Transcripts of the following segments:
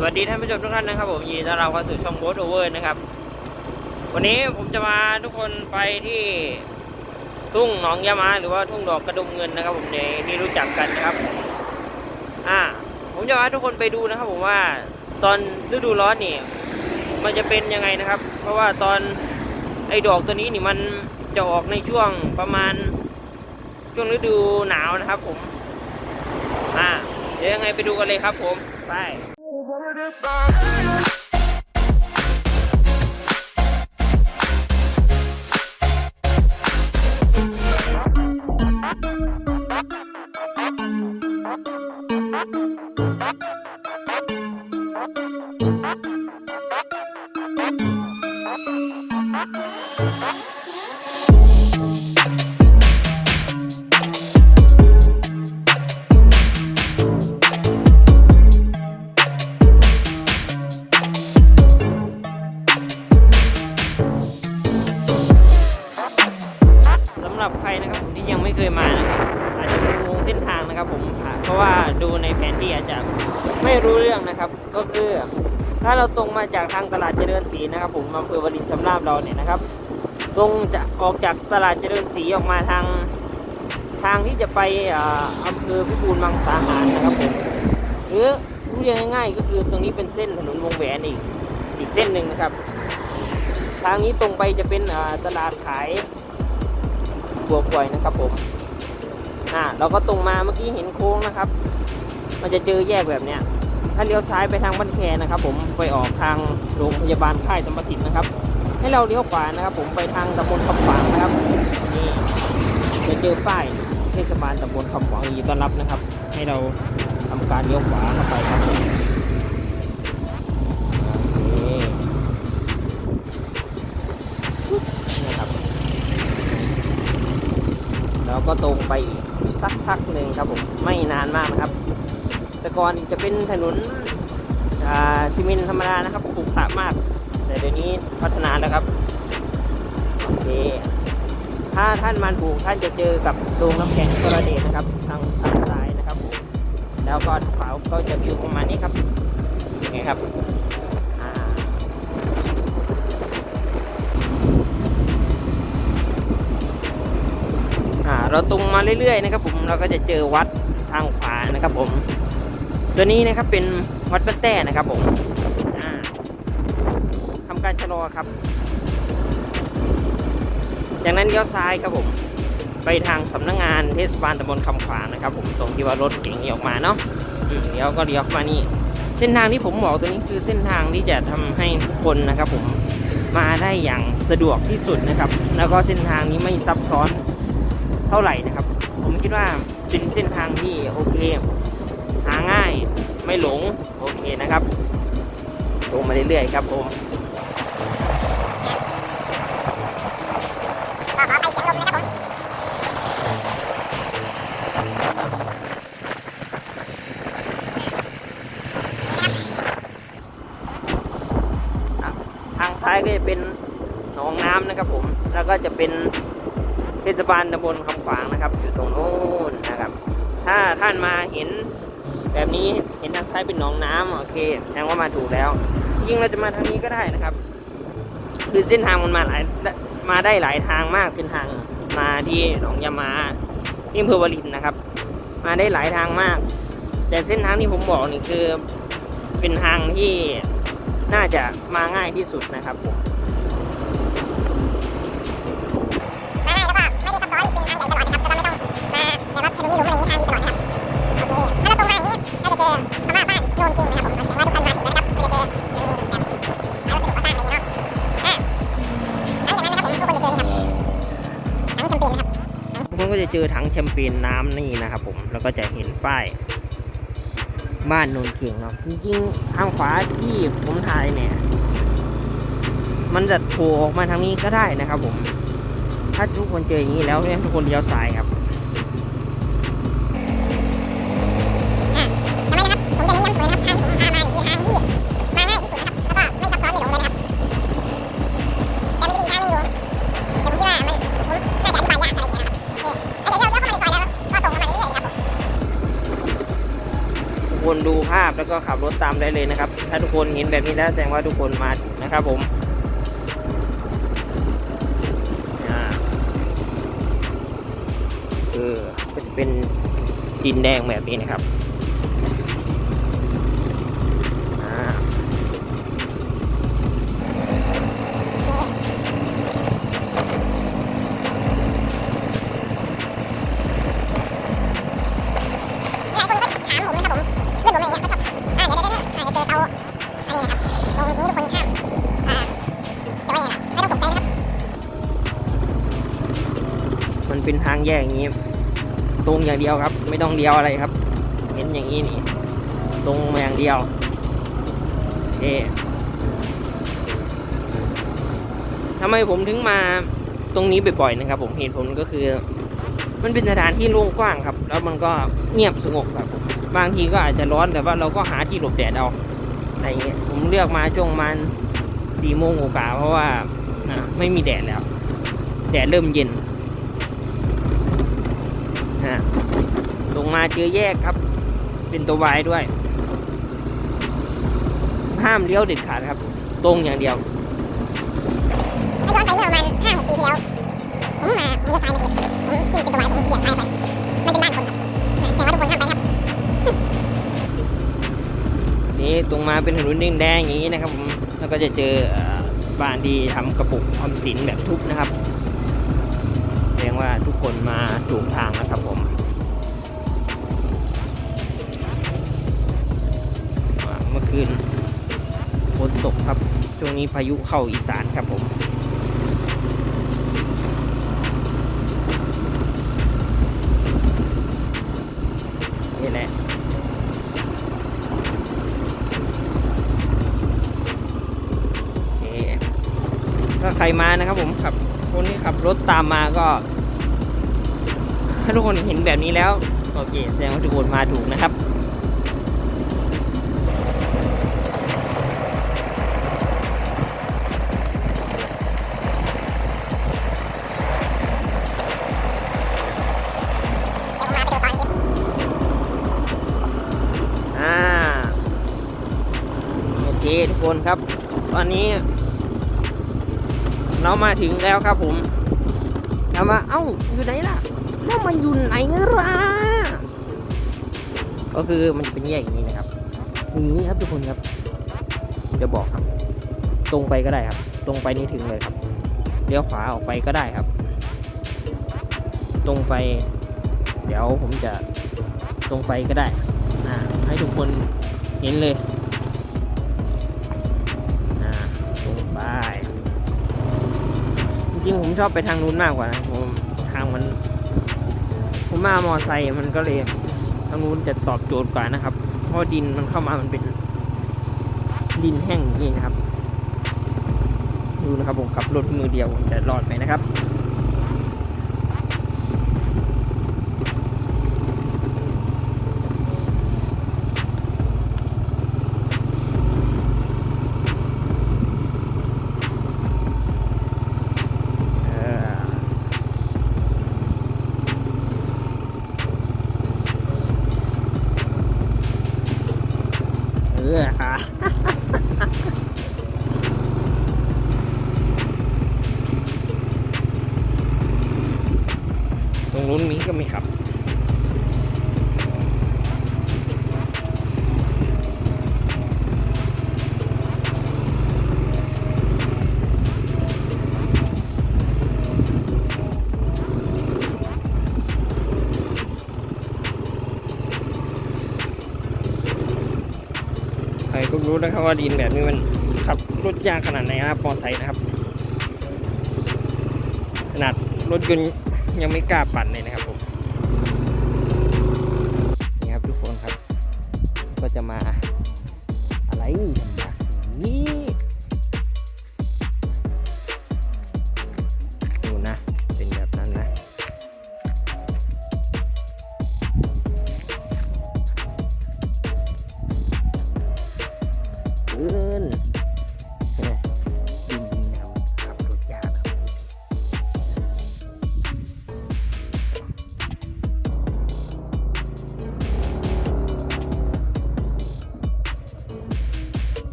สวัสดีท่านผู้ชมทุกท่านนะครับผมยินดีต้อนรับเข้าสู่ช่องโบสโอเวอร์นะครับ วันนี้ผมจะมาทุกคนไปที่ทุ่งหนองยามาหรือว่าทุ่งดอกกระดุมเงินนะครับ ผมในที่รู้จักกันนะครับ อ่า ผมจะพาทุกคนไปดูนะครับ ผมว่าตอนฤดูร้อนนี่มันจะเป็นยังไงนะครับ เพราะว่าตอนไอ้ดอกตัวนี้นี่มันจะออกในช่วงประมาณช่วงฤดูหนาวนะครับ ผม อ่า เดี๋ยวยังไงไปดูกันเลยครับ ผมไป ส ดูในแผนที่อาจจะไม่รู้เรื่องนะครับ ก็คือถ้าเราตรงมาจากทางตลาดเจริญศรีนะครับ ผมอำเภอวรินชำราบเราเนี่ยนะครับ ตรงจะออกจากตลาดเจริญศรีออกมาทางทางที่จะไปอำเภอพิบูลมังสาหารนะครับผมหรือรู้ยังง่ายๆก็คือตรงนี้เป็นเส้นถนนวงแหวนอีกอีกเส้นหนึ่งนะครับ ทางนี้ตรงไปจะเป็นตลาดขายบัวกวยนะครับผม อ่าเราก็ตรงมาเมื่อกี้เห็นโค้งนะครับ มันจะเจอแยกแบบเนี้ยถ้าเลี้ยวซ้ายไปทางบ้านแคนะครับ ผมไปออกทางโรงพยาบาลค่ายสมบัตินะครับ ให้เราเลี้ยวขวานะครับ ผมไปทางตำบลคำฝางนะครับนี่จะเจอป้ายเทศบาลตำบลคำฝางยินดีต้อนรับนะครับ ให้เราทำการเลี้ยวขวาเข้าไปครับนี่นะครับแล้วก็ตรงไปอีก สักพักหนึ่งครับผมไม่นานมากนะครับ แต่ก่อนจะเป็นถนนซีเมนต์ธรรมดานะครับปลูกสระมาก แต่เดี๋ยวนี้พัฒนาแล้วครับโอเคถ้าท่านมาถูกท่านจะเจอกับโรงน้ำแข็งกระเดชนะครับทางทางซ้ายนะครับ แล้วก็ขวาก็จะวิวประมาณนี้ครับยังไงครับ อ่าเราตรงมาเรื่อยๆนะครับผมเราก็จะเจอวัดทางขวานะครับผม ตัวนี้นะครับเป็นวัดบ้านแต้นะครับผมอ่าทำการชะลอครับ จากนั้นเลี้ยวซ้ายครับผม ไปทางสำนักงานเทศบาลตำบลคำขวางนะครับ ผมตรงที่ว่ารถเก๋งนี่ออกมาเนาะเลี้ยวก็เลี้ยวมานี่เส้นทางที่ผมบอกตัวนี้คือเส้นทางที่จะทำให้คนนะครับ ผมมาได้อย่างสะดวกที่สุดนะครับ แล้วก็เส้นทางนี้ไม่ซับซ้อน เท่าไหร่นะครับ ผมคิดว่าเป็นเส้นทางที่โอเค หาง่ายไม่หลงโอเคนะครับลงมาเรื่อยๆครับผมทางซ้ายก็จะเป็นหนองน้ำนะครับผม แล้วก็จะเป็น ศบาลตำบลคำขวางนะครับ อยู่ตรงโน้นนะครับ ถ้าท่านมาเห็นแบบนี้เห็นทางซ้ายเป็นหนองน้ำโอเคแสดงว่ามาถูกแล้ว ยิ่งเราจะมาทางนี้ก็ได้นะครับ คือเส้นทางมันมาหลายมาได้หลายทางมากเส้นทางมาที่หนองยามาที่อำเภอวารินนะครับ มาได้หลายทางมาก แต่เส้นทางที่ผมบอกนี่คือเป็นทางที่น่าจะมาง่ายที่สุดนะครับผม อถังแชมเปญน้ำนี่นะครับผมแล้วก็จะเห็นป้าย บ้านโนนเก่งเนาะจริงๆทางขวาที่ผมถ่ายเนี่ย มันจะโผล่ออกมาทางนี้ก็ได้นะครับผม ถ้าทุกคนเจออย่างนี้แล้วเนี่ยทุกคนเลี้ยวซ้ายครับ ก็ขับรถตามได้เลยนะครับ ถ้าทุกคนเห็นแบบนี้แล้วแสดงว่าทุกคนมานะครับผมเออก็จะเป็นดินแดงแบบนี้นะครับ แยกอย่างนี้ ตรงอย่างเดียวครับ ไม่ต้องเดียวอะไรครับ เห็นอย่างนี้นี่ตรงมาอย่างเดียวเอทำไมผมถึงมาตรงนี้บ่อยๆนะครับ ผมเหตุผลก็คือ มันเป็นสถานที่โล่งกว้างครับ แล้วมันก็เงียบสงบครับบางทีก็อาจจะร้อนแต่ว่าเราก็หาที่หลบแดดเอาอะไรเงี้ยผมเลือกมาช่วงมันสี่โมงกว่าๆเพราะว่าไม่มีแดดแล้ว แดดเริ่มเย็นะลงมาเจอแยกครับ เป็นตัววายด้วย ห้ามเลี้ยวเด็ดขาดครับ ตรงอย่างเดียวย้อนไปเมื่อประมาณห้าหกปีที่แล้วผมมาผมเลี้ยวซ้ายเมื่อกี้ผมกินเป็นตัววายผมเบียงซ้ายไปมันเป็นบ้านคนครับแต่ว่าทุกคนห้ามไปครับนี่ตรงมาเป็นถนนแดงๆอย่างนี้นะครับผมแล้วก็จะเจอบ้านที่ทำกระปุกออมสินแบบทุบนะครับ แสดงว่าทุกคนมาถูกทางนะครับผมเมื่อคืนฝนตกครับ ช่วงนี้พายุเข้าอีสานครับผมนี่แหละถ้าใครมานะครับผมขับ คนที่ขับรถตามมาก็ ถ้าทุกคนเห็นแบบนี้แล้ว โอเค แสดงว่าทุกคนมาถูกนะครับนยิบอ่าโอเคทุกคนครับ ตอนนี้ เรามาถึงแล้วครับผมเรามาเอ้าอยู่ไหนล่ะแล้วมันอยู่ไหนล่ะก็คือมันจะเป็นแยกอย่างนี้นะครับอย่างนี้ครับทุกคนครับจะบอกครับ ตรงไปก็ได้ครับ ตรงไปนี่ถึงเลยครับเลี้ยวขวาออกไปก็ได้ครับ ตรงไป เดี๋ยวผมจะตรงไปก็ได้อ่าให้ทุกคนเห็นเลย ริงผมชอบไปทางนู้นมากกว่านะผมทางมัน ผมมามอไซค์มันก็เลย ทางนู้นจะตอบโจทย์กว่านะครับ เพราะดินมันเข้ามามันเป็น ดินแห้งอย่างนี้นะครับ ดูนะครับผมขับรถมือเดียวผมจะรอดไหมนะครับ นู้นมีก็มีครับใครก็รู้นะครับว่าดินแบบนี้มันขับรถยากขนาดไหนนะครับมอไซค์นะครับ ขนาดรถยนต์ ยังไม่กล้าปั่นเลยนะครับผม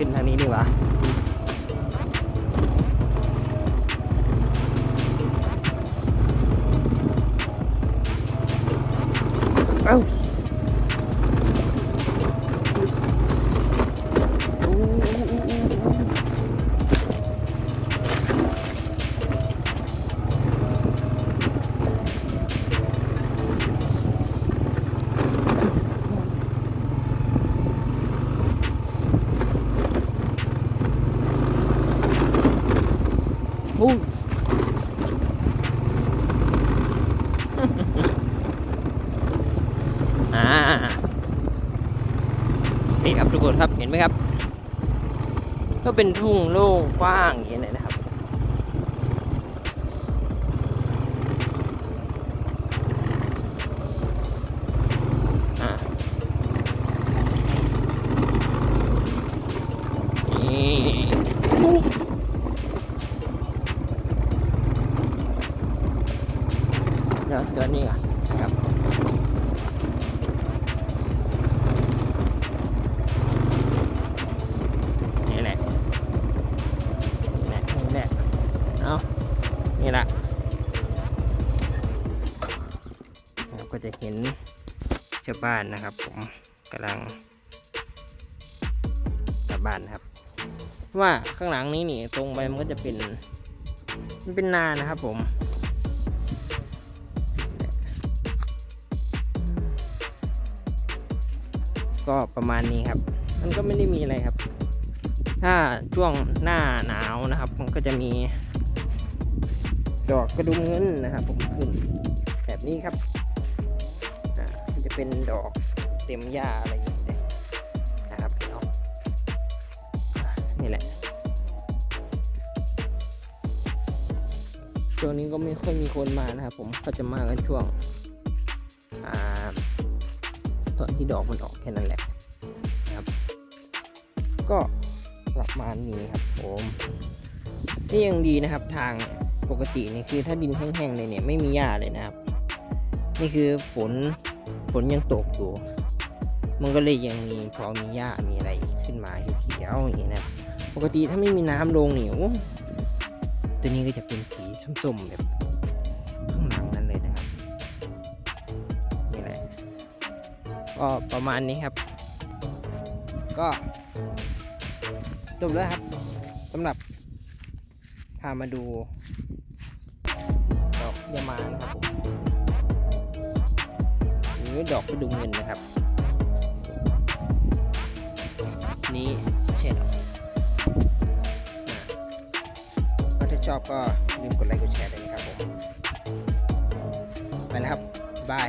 ขึ้นทางนี้ดีกว่า นครับเห็นไหมครับ ก็เป็นทุ่งโล่งกว้างอย่างนี้นะครับ บ้านนะครับ ผมกำลังกลับบ้านนะครับ ว่าข้างหลังนี้นี่ตรงไปมันก็จะเป็นมันเป็นนานะครับ ผมก็ประมาณนี้ครับ มันก็ไม่ได้มีอะไรครับ ถ้าช่วงหน้าหนาวนะครับ มันก็จะมี ดอกกระดุมเงินนะครับ ผมขึ้นแบบนี้ครับ เป็นดอกเต็มหญ้าอะไรอย่างเงี้ยนะครับเนาะอ่านี่แหละช่วงนี้ก็ไม่ค่อยมีคนมานะครับผมก็จะมากันช่วงอ่าตอนที่ดอกมันออกแค่นั้นแหละนะครับ ก็ประมาณนี้ครับผมนี่ยังดีนะครับทางปกตินี่คือถ้าดินแห้งๆเลยเนี่ยไม่มีหญ้าเลยนะครับ นี่คือฝน ฝนยังตกอยู่ มันก็เลยยังมีพอมีหญ้ามีอะไรขึ้นมาเขียวๆอย่างนี้นะครับปกติถ้าไม่มีน้ำลงเนี่ยโอ้ตัวนี้ก็จะเป็นสีส้มๆแบบข้างหลังนั้นเลยนะครับนี่แหละก็ประมาณนี้ครับ ก็จบแล้วครับสำหรับพามาดูดอกยามานะ ครับผมหรือดอกกระดุมเงินนะครับ นี่ไม่ใช่ดอกอะก็ถ้าชอบก็อย่าลืมกดไลค์กดแชร์ด้วยนะครับผม ไปแล้วครับ บาย